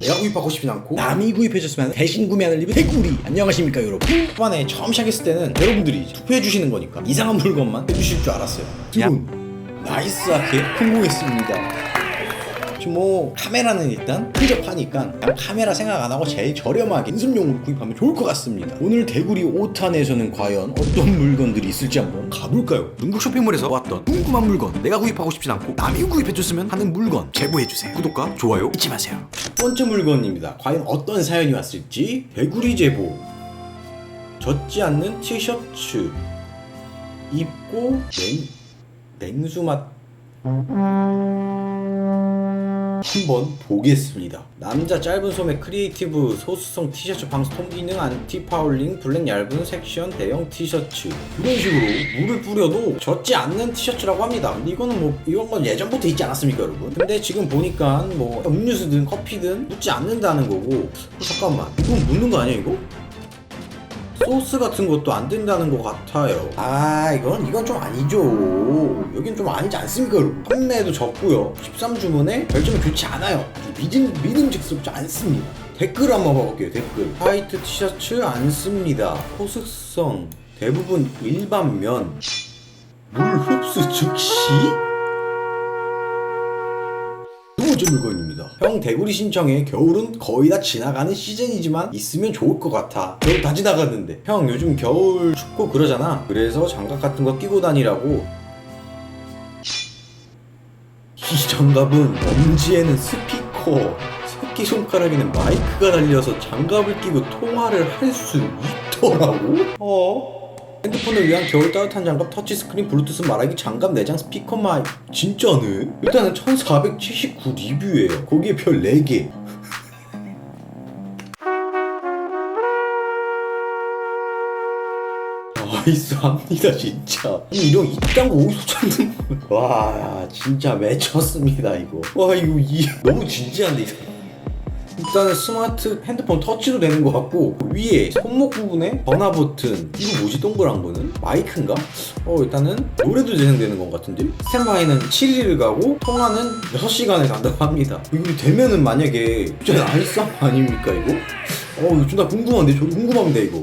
내가 구입하고 싶진 않고 남이 구입해줬으면 대신 구매하는 리뷰 대구리. 안녕하십니까 여러분. 초반에 처음 시작했을 때는 여러분들이 투표해 주시는 거니까 이상한 물건만 해주실 줄 알았어요. 기본 나이스하게 성공했습니다 뭐 카메라는 일단 근접하니까 그냥 카메라 생각 안 하고 제일 저렴하게 연습용으로 구입하면 좋을 것 같습니다. 오늘 대구리 5탄에서는 과연 어떤 물건들이 있을지 한번 가볼까요? 능국 쇼핑몰에서 왔던 궁금한 물건 내가 구입하고 싶진 않고 남이 구입해줬으면 하는 물건 제보해주세요. 구독과 좋아요 잊지 마세요. 첫 번째 물건입니다. 과연 어떤 사연이 왔을지 대구리 제보. 젖지 않는 티셔츠. 입고 냉, 냉수 맛 한번 보겠습니다. 남자 짧은 소매 크리에이티브 소수성 티셔츠 방수 통 기능 안티 파울링 블랙 얇은 섹션 대형 티셔츠 이런 식으로 물을 뿌려도 젖지 않는 티셔츠라고 합니다. 이거는 뭐 이런 건 예전부터 있지 않았습니까, 여러분? 근데 지금 보니까 뭐 음료수든 커피든 묻지 않는다는 거고 어, 잠깐만 이건 묻는 거 아니야 이거? 소스 같은 것도 안 된다는 것 같아요. 아, 이건 이건 좀 아니죠. 여긴 좀 아니지 않습니까? 판매도 적고요. 13주문에 별점이 좋지 않아요. 믿음 믿음직스럽지 않습니다. 댓글 한번 봐볼게요. 댓글. 화이트 티셔츠 안 씁니다. 호숙성 대부분 일반 면. 물 흡수 즉시? 두 번째 물건입니다. 형 대구리 신청해. 겨울은 거의 다 지나가는 시즌이지만 있으면 좋을 것 같아. 겨울 다 지나갔는데. 형 요즘 겨울 춥고 그러잖아. 그래서 장갑 같은 거 끼고 다니라고. 이 장갑은 엄지에는 스피커, 새끼 손가락에는 마이크가 달려서 장갑을 끼고 통화를 할 수 있더라고. 어? 핸드폰을 위한 겨울 따뜻한 장갑 터치스크린 블루투스 말하기 장갑 내장 스피커 마이 진짜네? 일단은 1479 리뷰예요. 거기에 별 4개. 나이스합니다 진짜. 이런 이딴 거 어디서 찾는 거야? 와 진짜 맺혔습니다 이거. 와 이거 이 너무 진지한데 이거 일단은 스마트 핸드폰 터치로 되는 것 같고 위에 손목 부분에 전화 버튼 이거 뭐지 동그란 거는? 마이크인가? 어 일단은 노래도 재생되는 것 같은데 스탠바이는 7일을 가고 통화는 6시간을 간다고 합니다 이거 되면은 만약에 진짜 거 아닙니까 이거? 어 이거 존나 궁금한데 저도 궁금합니다 이거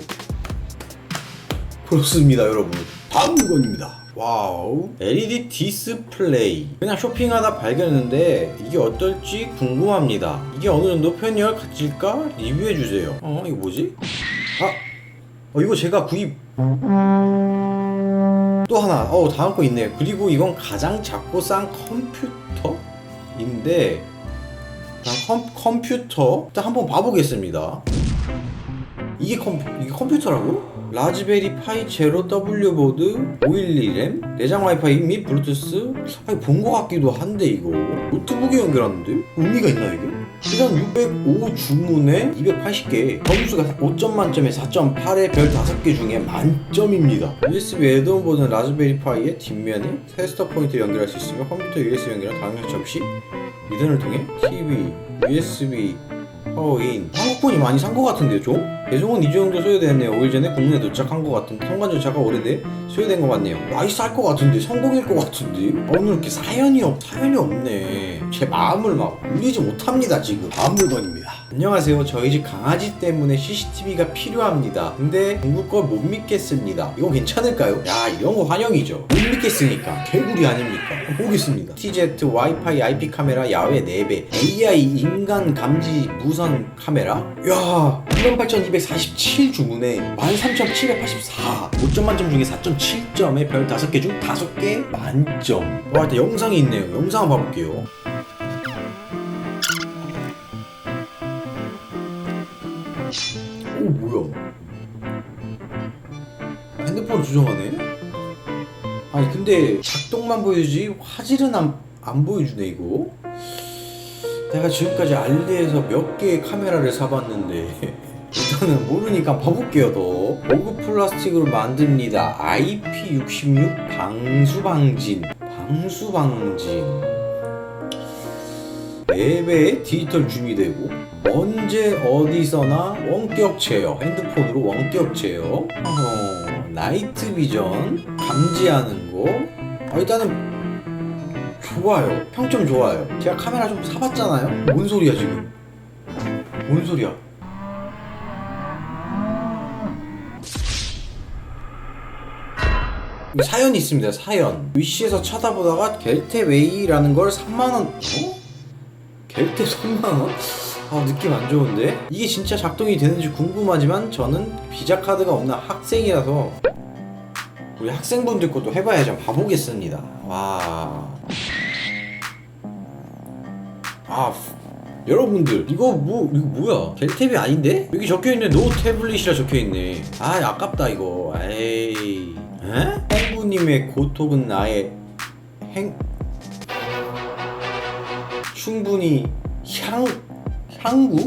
그렇습니다 여러분 다음 물건입니다 와우. LED 디스플레이 그냥 쇼핑하다 발견했는데 이게 어떨지 궁금합니다. 이게 어느 정도 편의를 갖질까? 리뷰해주세요. 어 이거 뭐지? 아 어, 이거 제가 구입. 또 하나. 어 다음 거 있네요 그리고 이건 가장 작고 싼 컴퓨터인데 컴, 컴퓨터? 일단 한번 봐보겠습니다. 이게 컴 이게 컴퓨터라고? 라즈베리 파이 제로 W 보드 512램 내장 와이파이 및 블루투스 아니 본거 같기도 한데 이거. 노트북에 연결하는데? 의미가 있나 이게? 일단 605 주문에 280개. 점수가 5점 만점에 4.8에 별 5개 중에 만점입니다. USB 애드온 보드는 라즈베리 파이의 뒷면에 테스터 포인트 연결할 수 있으며 컴퓨터 USB 연결한 설치 없이 미전을 통해 TV, USB, 파워인. 한국폰이 많이 산 것 같은데 좀? 배송은 2주 정도 소요됐네요. 5일 전에 국내에 도착한 것 같은데 통관 절차가 오래돼 소요된 것 같네요. 나이스 할것 같은데 성공일 것 같은데? 어, 오늘 이렇게 사연이 없 사연이 없네. 제 마음을 막 울리지 못합니다 지금. 다음 물건입니다 안녕하세요. 저희 집 강아지 때문에 CCTV가 필요합니다. 근데 중국 걸 못 믿겠습니다. 이건 괜찮을까요? 야 이런 거 환영이죠. 못 믿겠으니까. 개구리 아닙니까? 보겠습니다. TZ 와이파이 IP 카메라 야외 4배 AI 인간 감지 무선 카메라? 야18,247 주문에 13,784 5점 만점 중에 4.7점에 별 5개 중 5개 만점. 와 일단 영상이 있네요. 영상 한번 봐볼게요 뭐야? 핸드폰 조정하네? 아니 근데 작동만 보여주지 화질은 안, 안 보여주네 이거. 내가 지금까지 알리에서 몇 개의 카메라를 사봤는데 일단은 모르니까 봐볼게요 더. 고급 플라스틱으로 만듭니다. IP66 방수방진. 방수방진 4배의 디지털 줌이 되고 언제 어디서나 원격 제어 핸드폰으로 원격 제어 어, 나이트 비전 감지하는 거 아, 일단은 좋아요 평점 좋아요 제가 카메라 좀 사봤잖아요 뭔 소리야 지금 뭔 소리야? 사연이 있습니다. 사연. 위시에서 쳐다보다가 겔테웨이라는 걸 3만 원. 어? 겔테 3만 원? 아 느낌 안 좋은데? 이게 진짜 작동이 되는지 궁금하지만 저는 비자 카드가 없는 학생이라서 우리 학생분들 것도 해봐야지 한번 봐보겠습니다. 와. 아 여러분들 이거 뭐 이거 뭐야 겔탭이 아닌데 여기 적혀있네 노 태블릿이라 적혀있네 아 아깝다 이거 에이 에? 행부님의 고통은 나의 행 충분히 향 향구?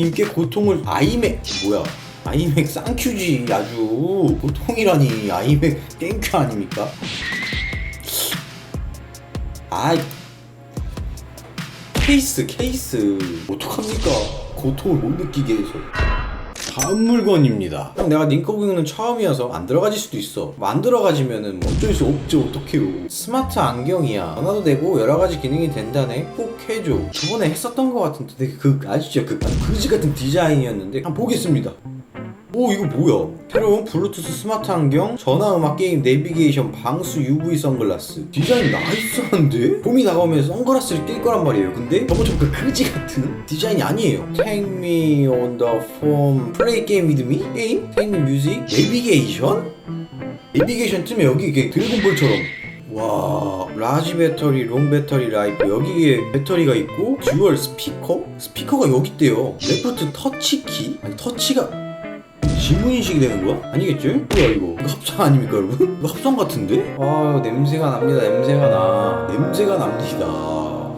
님께 고통을 아이맥 뭐야? 아이맥 쌍큐지 아주. 고통이라니 아이맥 땡큐 아닙니까? 아 케이스 케이스. 어떡합니까? 고통을 못 느끼게 해서 다음 물건입니다. 형 내가 링커빙은 처음이어서 안 들어가질 수도 있어. 뭐 안 들어가지면은 뭐 어쩔 수 없죠. 어떡해요. 스마트 안경이야. 전화도 되고 여러 가지 기능이 된다네. 꼭 해줘. 저번에 했었던 것 같은데 되게 그 아시죠? 그 그지 같은 디자인이었는데 한번 보겠습니다 오 이거 뭐야 새로운 블루투스 스마트 안경 전화 음악 게임 내비게이션 방수 UV 선글라스 디자인 나이스한데? 봄이 다가오면 선글라스를 낄 거란 말이에요 근데 저번처럼 그 그지 같은 디자인이 아니에요 Take me on the phone Play game with me? 게임? Take me music? 내비게이션? 내비게이션 뜨면 여기 이게 드래곤볼처럼 와 라지 배터리, 롱 배터리 라이프 여기에 배터리가 있고 듀얼 스피커? 스피커가 여기 있대요 레프트 터치키? 아니 터치가 지문인식이 되는 거야? 아니겠지? 뭐야 이거. 이거 합성 아닙니까 여러분? 이거 합성 같은데? 아 냄새가 납니다 냄새가 나. 냄새가 납니다.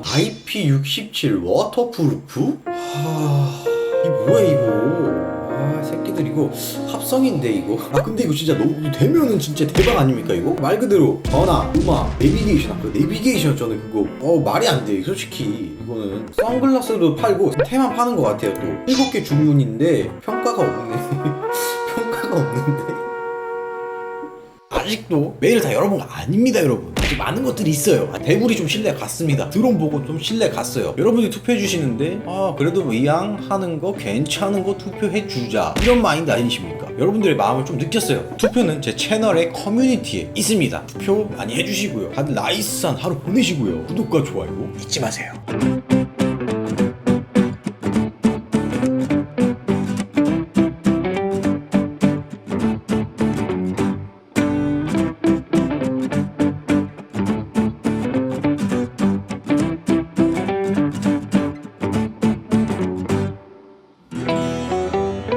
IP67 워터프루프? 하... 이 뭐야 이거? 아 새끼들 이거 합성인데 이거? 아 근데 이거 진짜 너무 되면은 진짜 대박 아닙니까 이거? 말 그대로. 전화, 음악, 내비게이션 아까 내비게이션 저는 그거. 어 말이 안 돼 솔직히. 이거는. 선글라스도 팔고 테만 파는 것 같아요 또. 일곱 개 주문인데 평가가 없네 평가가 없는데. 아직도 메일 다거 아닙니다 여러분. 많은 것들이 있어요. 아, 대불이 좀 신뢰 갔습니다. 드론 보고 좀 신뢰 갔어요. 여러분이 투표해 주시는데 아 그래도 이왕 하는 거 괜찮은 거 투표해 주자. 이런 마인드 아니십니까? 여러분들의 마음을 좀 느꼈어요. 투표는 제 채널의 커뮤니티에 있습니다. 투표 많이 해주시고요. 다들 나이스한 하루 보내시고요. 구독과 좋아요 잊지 마세요